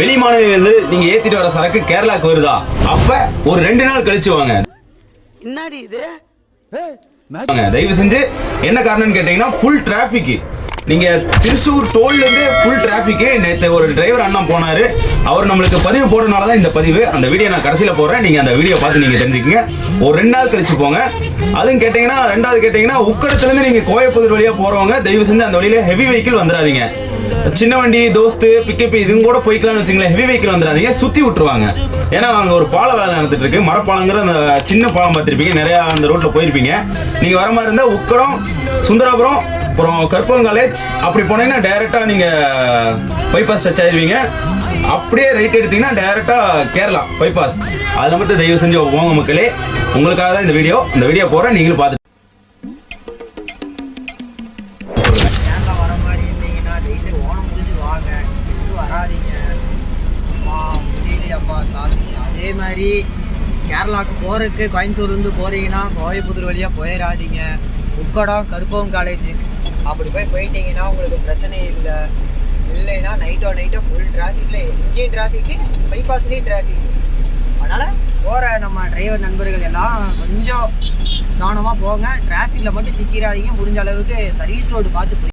வெளி மாநிலங்களிலிருந்து நீங்க ஏத்திட்டு வர சரக்கு கேரளாக்கு வருதா? அப்ப ஒரு ரெண்டு நாள் கழிச்சு வாங்க. என்னடி இது? வாங்க. தயவு செஞ்சு என்ன காரணம்னு கேட்டீங்கன்னா ஃபுல் டிராஃபிக் நீங்க திருச்சூர் டோல்ல இருந்து ஃபுல் டிராஃபிக் நேற்று ஒரு டிரைவர் அண்ணா போனாரு. அவர் நம்மளுக்கு பதிவு போடுறதுனால தான் இந்த பதிவு. அந்த வீடியோ நான் கடைசியில போடுறேன். நீங்க அந்த வீடியோ பார்த்து நீங்க தெரிஞ்சுக்கங்க. ஒரு ரெண்டு நாள் கழிச்சு போங்க. அதுவும் கேட்டீங்கன்னா ரெண்டாவது கேட்டீங்கன்னா உக்கடத்துல இருந்து நீங்க கோயம்புத்தூர் வழியா போறவங்க தயவு செஞ்சு அந்த வழியில ஹெவி வெஹிக்கிள் வந்துடாதீங்க. சின்ன வண்டி தோஸ்து பிக்கப் இதுவும் கூட போய்க்கலாம்னு வச்சுங்களேன். ஹெவி வெஹிக்கிள் வந்துடாதீங்க சுற்றி விட்டுருவாங்க. ஏன்னா அங்கே ஒரு பால வேலை நடந்துட்டு இருக்கு. மரப்பாலங்கிற அந்த சின்ன பாலம் பார்த்துருப்பீங்க. நிறையா அந்த ரோட்டில் போயிருப்பீங்க. நீங்கள் வர மாதிரி இருந்தால் உக்கடம் சுந்தராபுரம் அப்புறம் கற்பகம் காலேஜ் அப்படி போனீங்கன்னா டேரெக்டாக நீங்கள் பைபாஸ் டச் ஆயிடுவீங்க அப்படியே ரைட் எடுத்தீங்கன்னா டேரெக்டாக கேரளா பைபாஸ் அதில் மட்டும் தயவு செஞ்சு போங்க மக்களே உங்களுக்காக தான் இந்த வீடியோ இந்த வீடியோ போகிறேன் நீங்களும் பார்த்து சாமி அதே மாதிரி கேரளாவுக்கு போகிறதுக்கு கோயம்புத்தூர்லேருந்து போகிறீங்கன்னா கோயம்புத்தூர் வழியாக போயிடாதீங்க உக்கடம் கருப்பம் காலேஜ் அப்படி போய் போயிட்டீங்கன்னா உங்களுக்கு பிரச்சனை இல்லை. இல்லைன்னா நைட்டோ நைட்டோ ஃபுல் டிராஃபிக்கில் எங்கேயும் டிராஃபிக்கு பைபாஸ்லேயும் டிராஃபிக் அதனால் போகிற நம்ம டிரைவர் நண்பர்கள் எல்லாம் கொஞ்சம் கவனமாக போங்க. டிராஃபிக்கில் மட்டும் சிக்கிறாதீங்க. முடிஞ்ச அளவுக்கு சர்வீஸ் ரோடு பார்த்து